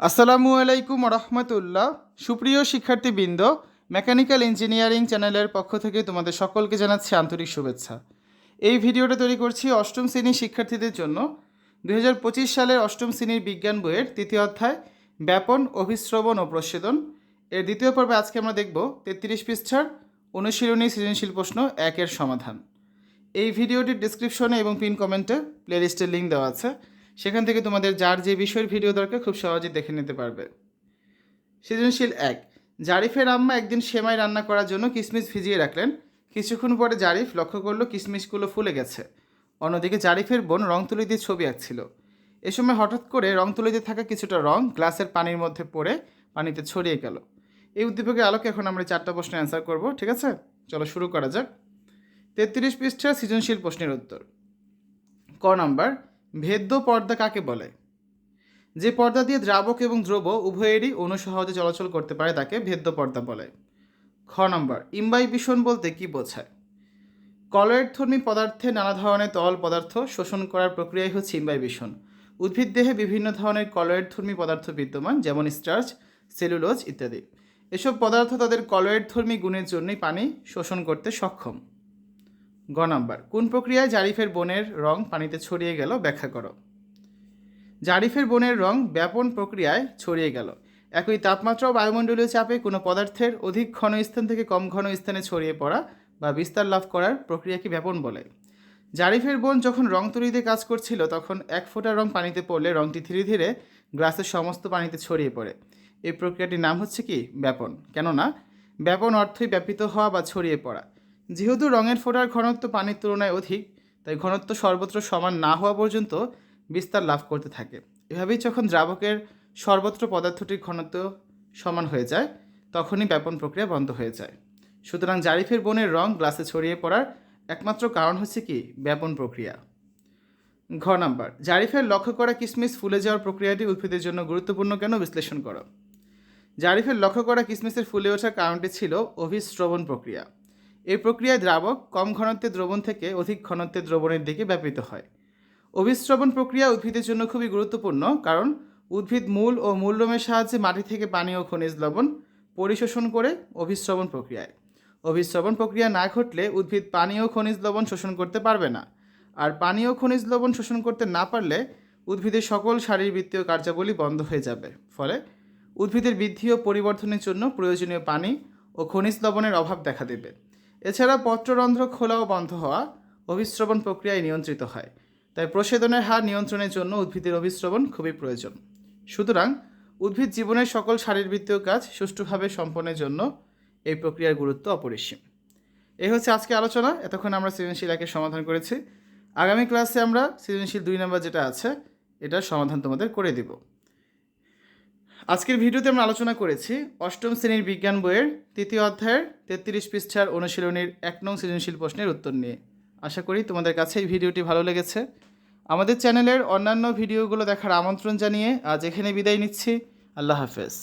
আসসালামু আলাইকুম রহমতুল্লাহ সুপ্রিয় শিক্ষার্থীবৃন্দ, মেকানিক্যাল ইঞ্জিনিয়ারিং চ্যানেলের পক্ষ থেকে তোমাদের সকলকে জানাচ্ছি আন্তরিক শুভেচ্ছা। এই ভিডিওটা তৈরি করছি অষ্টম শ্রেণির শিক্ষার্থীদের জন্য। দু হাজার পঁচিশ সালের অষ্টম শ্রেণির বিজ্ঞান বইয়ের তৃতীয় অধ্যায়, ব্যাপন, অভিশ্রবণ ও প্রসেদন এর দ্বিতীয় পর্বে আজকে আমরা দেখব তেত্রিশ পৃষ্ঠার অনুশীলনী সৃজনশীল প্রশ্ন একের সমাধান। এই ভিডিওটির ডিসক্রিপশনে এবং পিন কমেন্টে প্লেলিস্টের লিঙ্ক দেওয়া আছে। সেখান থেকে তোমাদের যার যে বিষয়ের ভিডিও দরকার খুব সহজেই দেখে নিতে পারবে। সৃজনশীল এক, জারিফের আম্মা একদিন সেমাই রান্না করার জন্য কিশমিশ ভিজিয়ে রাখলেন। কিছুক্ষণ পরে জারিফ লক্ষ্য করল কিশমিশগুলো ফুলে গেছে। অন্যদিকে জারিফের বোন রং তুলি দিয়ে ছবি আঁকছিল। এ সময় হঠাৎ করে রং তুলিতে থাকা কিছুটা রং গ্লাসের পানির মধ্যে পড়ে পানিতে ছড়িয়ে গেল। এই উদ্দীপকের আলোকে এখন আমরা চারটা প্রশ্নের অ্যান্সার করব, ঠিক আছে? চলো শুরু করা যাক। তেত্রিশ পৃষ্ঠা সৃজনশীল প্রশ্নের উত্তর। ক নাম্বার ভেদ্য পর্দা কাকে বলে? যে পর্দা দিয়ে দ্রাবক এবং দ্রব উভয়েরই অণু সহজে চলাচল করতে পারে তাকে ভেদ্য পর্দা বলে। খ নম্বর ইম্বাইবিশন বলতে কি বোঝায়? কলয়েডধর্মী পদার্থে নানা ধরনের তরল পদার্থ শোষণ করার প্রক্রিয়াই হচ্ছে ইম্বাইবিশন উদ্ভিদ দেহে বিভিন্ন ধরনের কলয়েডধর্মী পদার্থ বিদ্যমান, যেমন স্টার্চ, সেলুলোজ ইত্যাদি। এসব পদার্থ তাদের কলয়েডধর্মী গুণের জন্যই পানি শোষণ করতে সক্ষম। গ নাম্বার, কোন প্রক্রিয়ায় জারিফের বনের রং পানিতে ছড়িয়ে গেল ব্যাখ্যা করো। জারিফের বনের রং ব্যাপন প্রক্রিয়ায় ছড়িয়ে গেল। একই তাপমাত্রা ও বায়ুমণ্ডলীয় চাপে কোনো পদার্থের অধিক ঘন স্থান থেকে কম ঘন স্থানে ছড়িয়ে পড়া বা বিস্তার লাভ করার প্রক্রিয়াকে ব্যাপন বলে? জারিফের বোন যখন রং তৈরিতে কাজ করছিল, তখন এক ফোঁটা রং পানিতে পড়লে রংটি ধীরে ধীরে গ্লাসের সমস্ত পানিতে ছড়িয়ে পড়ে। এই প্রক্রিয়াটির নাম হচ্ছে কি? ব্যাপন। কেননা, ব্যাপন অর্থই ব্যাপিত হওয়া বা ছড়িয়ে পড়া। যেহেতু রঙের ফোঁটার ঘনত্ব পানির তুলনায় অধিক, তাই ঘনত্ব সর্বত্র সমান না হওয়া পর্যন্ত বিস্তার লাভ করতে থাকে। এভাবেই যখন দ্রাবকের সর্বত্র পদার্থটির ঘনত্ব সমান হয়ে যায়, তখনই ব্যাপন প্রক্রিয়া বন্ধ হয়ে যায়। সুতরাং জারিফের বনের রং গ্লাসে ছড়িয়ে পড়ার একমাত্র কারণ হচ্ছে কি? ব্যাপন প্রক্রিয়া। ঘ নাম্বার, জারিফের লক্ষ্য করা কিসমিস ফুলে যাওয়ার প্রক্রিয়াটি উদ্ভিদের জন্য গুরুত্বপূর্ণ কেন বিশ্লেষণ করো? জারিফের লক্ষ্য করা কিসমিসের ফুলে ওঠার কারণটি ছিল অভিশ্রবণ প্রক্রিয়া। এই প্রক্রিয়ায় দ্রাবক কম ঘনত্বের দ্রবণ থেকে অধিক ঘনত্বের দ্রবণের দিকে ব্যাপিত হয়। অভিশ্রবণ প্রক্রিয়া উদ্ভিদের জন্য খুবই গুরুত্বপূর্ণ কারণ উদ্ভিদ মূল ও মূলরোমের সাহায্যে মাটি থেকে পানি ও খনিজ লবণ পরিশোষণ করে অভিশ্রবণ প্রক্রিয়ায়। অভিশ্রবণ প্রক্রিয়া না ঘটলে উদ্ভিদ পানি ও খনিজ লবণ শোষণ করতে পারবে না। আর পানি ও খনিজ লবণ শোষণ করতে না পারলে উদ্ভিদের সকল শারীরবৃত্তীয় কার্যাবলী বন্ধ হয়ে যাবে। ফলে উদ্ভিদের বৃদ্ধি ও পরিবর্ধনের জন্য প্রয়োজনীয় পানি ও খনিজ লবণের অভাব দেখা দেবে। এছাড়া পত্ররন্ধ্র খোলা ও বন্ধ হওয়া অভিশ্রবণ প্রক্রিয়ায় নিয়ন্ত্রিত হয়। তাই প্রসেদনের হার নিয়ন্ত্রণের জন্য উদ্ভিদের অভিশ্রবণ খুবই প্রয়োজন। সুতরাং উদ্ভিদ জীবনের সকল শারীরবৃত্তীয় কাজ সুষ্ঠুভাবে সম্পন্নের জন্য এই প্রক্রিয়ার গুরুত্ব অপরিসীম। এই হচ্ছে আজকে আলোচনা। এতক্ষণ আমরা সৃজনশীল একের সমাধান করেছি। আগামী ক্লাসে আমরা সৃজনশীল দুই নম্বর যেটা আছে, এটার সমাধান তোমাদের করে দিব। আজকের ভিডিওতে আমরা আলোচনা করেছি অষ্টম শ্রেণির বিজ্ঞান বইয়ের তৃতীয় অধ্যায়ের তেত্রিশ পৃষ্ঠার অনুশীলনীর এক নং সৃজনশীল প্রশ্নের উত্তর নিয়ে। আশা করি তোমাদের কাছে এই ভিডিওটি ভালো লেগেছে। আমাদের চ্যানেলের অন্যান্য ভিডিওগুলো দেখার আমন্ত্রণ জানিয়ে আজ এখানে বিদায় নিচ্ছি। আল্লাহ হাফেজ।